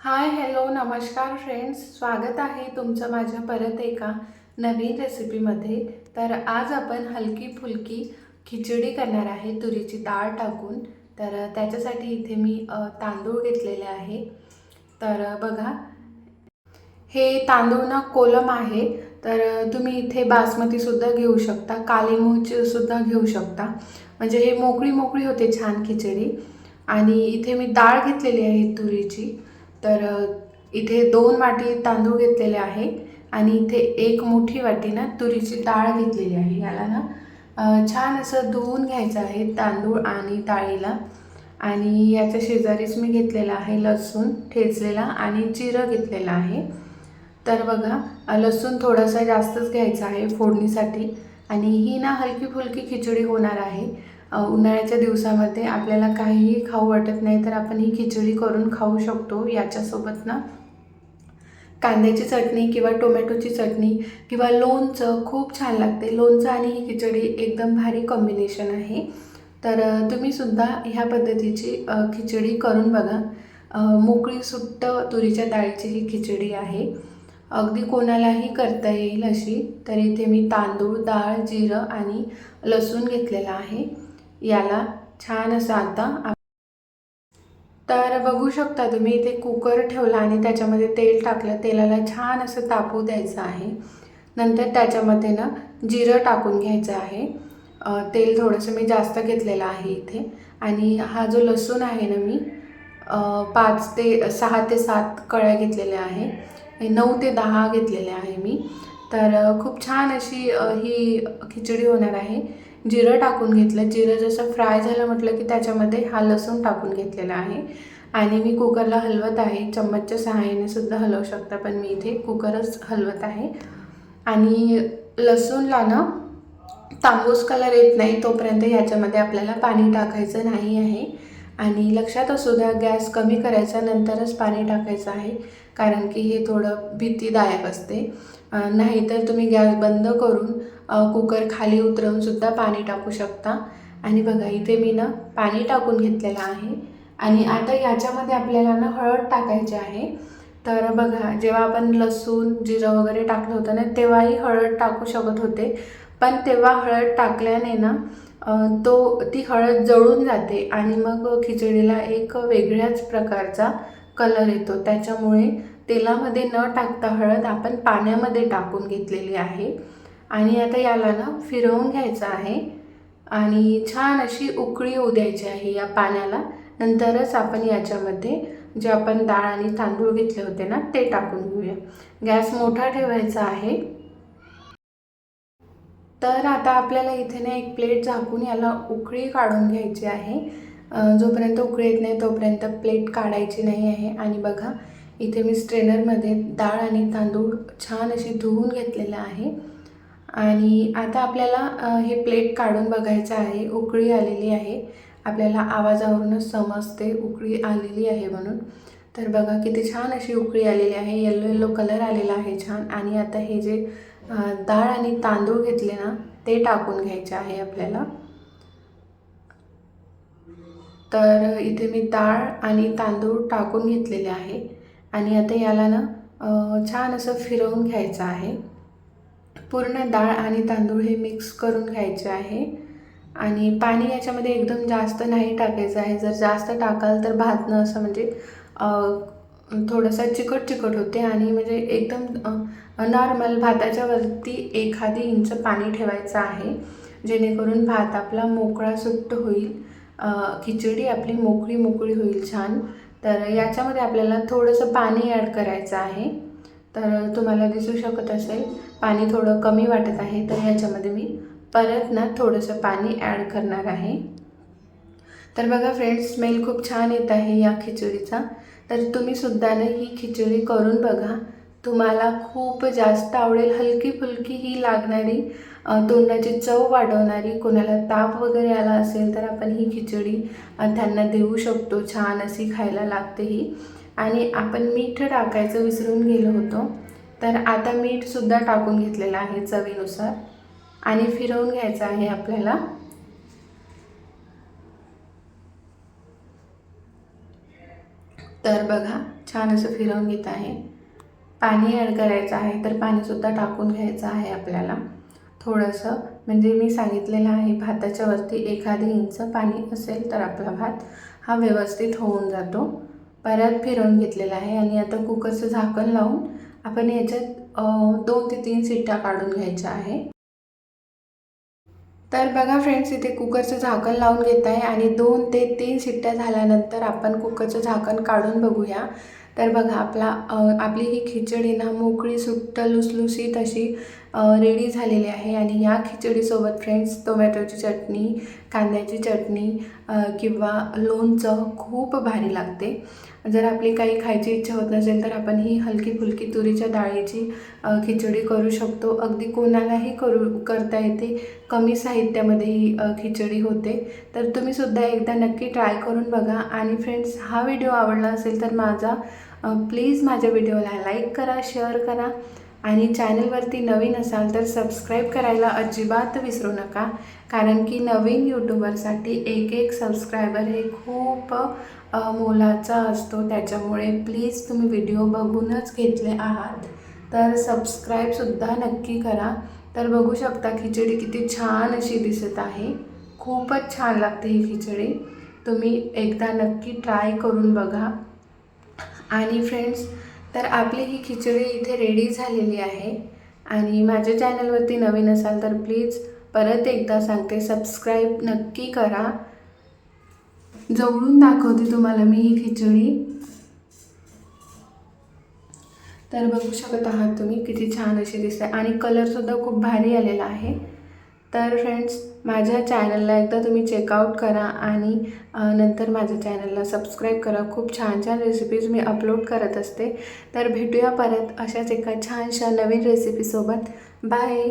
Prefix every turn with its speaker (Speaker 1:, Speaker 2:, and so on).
Speaker 1: Hi hello नमस्कार friends. स्वागत आहे तुमचं माझ्या परत एका नवीन रेसिपीमध्ये. तर आज आपण हलकी फुलकी खिचडी करणार आहे. तुरीची डाळ टाकून. तर त्याच्यासाठी इथे मी तांदूळ घेतलेले आहे. तर बघा. हे तांदूळ ना कोलम आहे. तर तुम्ही इथे बासमतीसुद्धा घेऊ शकता. काली सुद्धा घेऊ शकता. म्हणजे हे मोकळी मोकळी होते छान खिचडी. आणि इथे मी डाळ घेतलेली आहे तुरीची. तर इथे दोन वाटी तांदूळ घेतलेले आहे आणि इथे एक मोठी वाटी ना तुरीची डाळ घेतलेली आहे. याला ना छान असं धुवून घ्यायचं आहे तांदूळ आणि डाळीला. आणि याच्या शेजारीच मी घेतलेला आहे लसूण ठेचलेला आणि जिरं घेतलेलं आहे. तर बघा लसूण थोडासा जास्तच घ्यायचा आहे फोडणीसाठी. आणि ही ना हलकी फुलकी खिचडी होणार आहे. उन्हाळ्याच्या दिवसामध्ये आपल्याला काहीही खाऊ वाटत नाही तर आपण ही खिचडी करून खाऊ शकतो याच्यासोबत ना कांद्याची चटणी किंवा टोमॅटोची चटणी किंवा लोणचं खूप छान लागते. लोणचं आणि ही खिचडी एकदम भारी कॉम्बिनेशन आहे. तर तुम्हीसुद्धा ह्या पद्धतीची खिचडी करून बघा. मोकळी सुट्ट तुरीच्या डाळीची ही खिचडी आहे. अगदी कोणालाही करता येईल अशी. तर इथे मी तांदूळ डाळ जिरं आणि लसूण घेतलेला आहे. याला छान असं आता तर बघू शकता तुम्ही इथे कुकर ठेवला आणि त्याच्यामध्ये तेल टाकलं. तेलाला छान असं तापू द्यायचं आहे. नंतर त्याच्यामध्ये ना जिरं टाकून घ्यायचं आहे. तेल थोडंसं मी जास्त घेतलेलं आहे इथे. आणि हा जो लसूण आहे ना मी पाच ते सहा ते सात कळ्या घेतलेल्या आहे. नऊ ते दहा घेतलेले आहे मी. तर खूप छान अशी ही खिचडी होणार आहे. जिरं टाकून घेतलं. जिरं जसं फ्राय झालं म्हटलं की त्याच्यामध्ये हा लसूण टाकून घेतलेला आहे. आणि मी कुकरला हलवत आहे. चम्मचच्या सहाय्याने सुद्धा हलवू शकता पण मी इथे कुकरच हलवत आहे. आणि लसूणला ना तांबूस कलर येत नाही तोपर्यंत याच्यामध्ये आपल्याला पाणी टाकायचं नाही आहे. आणि लक्षात असू द्या गॅस कमी करायचा नंतरच पाणी टाकायचं आहे. कारण की हे थोडं भीतीदायक असते. नाहीतर तुम्ही गॅस बंद करून कुकर खाली उतरवूनसुद्धा पाणी टाकू शकता. आणि बघा इथे मी ना पाणी टाकून घेतलेलं आहे. आणि आता याच्यामध्ये आपल्याला ना हळद टाकायची आहे. तर बघा जेव्हा आपण लसूण जिरं वगैरे टाकलं होतं ना तेव्हाही हळद टाकू शकत होते. पण तेव्हा हळद टाकल्याने ना तो ती हळद जळून जाते आणि मग खिचडीला एक वेगळ्याच प्रकारचा कलर येतो. त्याच्यामुळे तेलामध्ये न टाकता हळद आपण पाण्यामध्ये टाकून घेतलेली आहे. आणि आता याला ना फिरवून घ्यायचं आहे. आणि छान अशी उकळी येऊ द्यायची आहे या पाण्याला. नंतरच आपण याच्यामध्ये जे आपण डाळ आणि तांदूळ घेतले होते ना ते टाकून घेऊया. गॅस मोठा ठेवायचा आहे. तर आता आपल्याला इथे ना एक प्लेट झाकून याला उकळी काढून घ्यायची आहे. जोपर्यंत उकळी येत नाही तोपर्यंत प्लेट काढायची नाही आहे. आणि बघा इथे मी स्ट्रेनरमध्ये डाळ आणि तांदूळ छान अशी धुवून घेतलेलं आहे. आणि आता आपल्याला हे प्लेट काढून बघायचं आहे. उकळी आलेली आहे. आपल्याला आवाजावरूनच समजते उकळी आलेली आहे म्हणून. तर बघा किती छान अशी उकळी आलेली आहे. येल्लो येल्लो कलर आलेला आहे छान. आणि आता हे जे डाळ आणि तांदूळ घेतले ना ते टाकून घ्यायचे आहे आपल्याला. तर इथे मी डाळ आणि तांदूळ टाकून घेतलेले आहे. आणि आता याला ना छान असं फिरवून घ्यायचं आहे. पूर्ण डाळ आणि तांदूळ हे मिक्स करून घ्यायचे आहे. आणि पाणी याच्यामध्ये एकदम जास्त नाही टाकायचं आहे. जर जास्त टाकाल तर भातनं असं म्हणजे थोडंसं चिकट चिकट होते आणि म्हणजे एकदम नॉर्मल भाताच्या वरती एखादी इंच पाणी ठेवायचं आहे. जेणेकरून भात आपला मोकळा सुट्ट होईल. खिचडी आपली मोकळी मोकळी होईल छान. तर याच्यामध्ये आपल्याला थोडंसं पाणी ॲड करायचं आहे. तर तुम्हाला दिसू शकत असेल. पाणी थोडं कमी वाटत आहे तर ह्याच्यामध्ये मी परत ना थोडंसं पाणी ॲड करणार आहे. तर बघा फ्रेंड्स स्मेल खूप छान येत आहे या खिचडीचा. तर तुम्हीसुद्धा ना ही खिचडी करून बघा. तुम्हाला खूप जास्त आवडेल हलकी फुलकी ही लागणारी तोंडाची चव वाढवणारी कोणाला ताप वगैरे आला असेल तर आपण ही खिचडी त्यांना देऊ शकतो छान अशी खायला लागते ही. आणि आपण मीठ टाकायचं विसरून गेलो होतो. तर आता मीठसुद्धा टाकून घेतलेलं आहे चवीनुसार. आणि फिरवून घ्यायचं आहे आपल्याला. तर बघा छान असं फिरवून घेत आहे. पाणी ॲड करायचं आहे तर पाणीसुद्धा टाकून घ्यायचं आहे आपल्याला. थोडंसं म्हणजे मी सांगितलेलं आहे भाताच्या वरती एखादी इंच पाणी असेल तर आपला भात हा व्यवस्थित होऊन जातो. परत फिरवून घेतलेला आहे. आणि आता कुकरचं झाकण लावून आपण याच्यात दोन ते तीन सिट्ट्या काढून घ्यायच्या आहे. तर बघा फ्रेंड्स इथे कुकरचं झाकण लावून घेत आहे आणि दोन ते तीन सिट्ट्या झाल्यानंतर आपण कुकरचं झाकण काढून बघूया. तर बघा आपला आपली ही खिचडी ना मोकळी सुट्ट लुसलुसीत अशी रेडी झालेली आहे. आणि या खिचडीसोबत फ्रेंड्स टोमॅटोची चटणी कांद्याची चटणी किंवा लोणचं खूप भारी लागते. जर आपली काही खायची इच्छा होत नसेल तर आपण ही हलकी फुलकी तुरीच्या डाळीची खिचडी करू शकतो. अगदी कोणालाही करू करता येते. कमी साहित्यामध्ये ही खिचडी होते. तर तुम्हीसुद्धा एकदा नक्की ट्राय करून बघा. आणि फ्रेंड्स हा व्हिडिओ आवडला असेल तर माझा प्लीज माझ्या व्हिडिओला लाईक करा शेअर करा. आणि चॅनलवरती नवीन असाल तर सबस्क्राईब करायला अजिबात विसरू नका. कारण की नवीन यूट्यूबरसाठी एक एक सबस्क्रायबर हे खूप मोलाचा असतो. त्याच्यामुळे प्लीज तुम्ही व्हिडिओ बघूनच घेतले आहात. तर सबस्क्राईबसुद्धा नक्की करा. तर बघू शकता खिचडी किती छान अशी दिसत आहे. खूपच छान लागते ही खिचडी. तुम्ही एकदा नक्की ट्राय करून बघा. आणि फ्रेंड्स तर आपली ही खिचडी इथे रेडी झालेली आहे. आणि माझ्या चॅनलवरती नवीन असाल तर प्लीज परत एकदा सांगते सबस्क्राईब नक्की करा. जवळून दाखवते तुम्हाला मी ही खिचडी. तर बघू शकत आहात तुम्ही किती छान अशी दिसते. आणि कलरसुद्धा खूप भारी आलेला आहे. तर फ्रेंड्स माझ्या चॅनलला एकदा तुम्ही चेकआउट करा आणि नंतर माझ्या चॅनलला सबस्क्राईब करा. खूप छान छान रेसिपीज मी अपलोड करत असते. तर भेटूया परत अशाच एका छानशा नवीन रेसिपीसोबत बाय